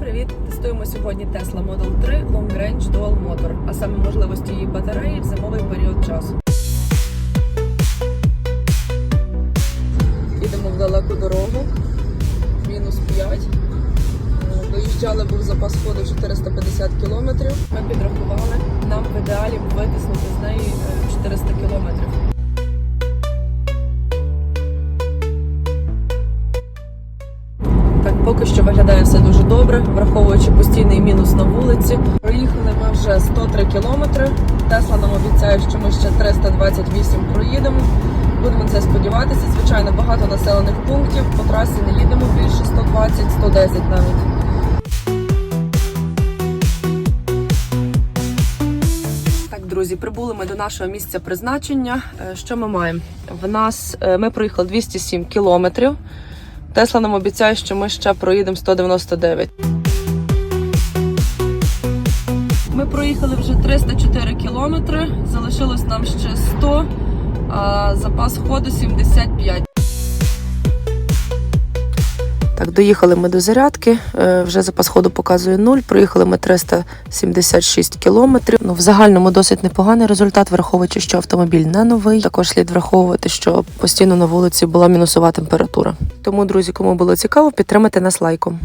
привіт! Тестуємо сьогодні Tesla Model 3 Long Range Dual Motor, а саме можливості її батареї в зимовий період часу. Їдемо в далеку дорогу, мінус 5. Е, Доїжджали, був запас ходу 450 кілометрів. Ми підрахували, нам в ідеалі витиснути з неї поки що виглядає все дуже добре, враховуючи постійний мінус на вулиці. Проїхали ми вже 103 кілометри. Тесла нам обіцяє, що ми ще 328 проїдемо. Будемо це сподіватися. Звичайно, багато населених пунктів. По трасі не їдемо більше 120-110 навіть. Друзі, прибули ми до нашого місця призначення. Е, Що ми маємо? В нас е, ми проїхали 207 кілометрів. Тесла нам обіцяє, що ми ще проїдемо 199. Ми проїхали вже 304 кілометри, залишилось нам ще 100, а запас ходу 75. Так, доїхали ми до зарядки. е, Вже запас ходу показує 0. Проїхали ми 376 кілометрів. Ну, в загальному досить непоганий результат, враховуючи, що автомобіль не новий. Також слід враховувати, що постійно на вулиці була мінусова температура. Тому, друзі, кому було цікаво, підтримайте нас лайком.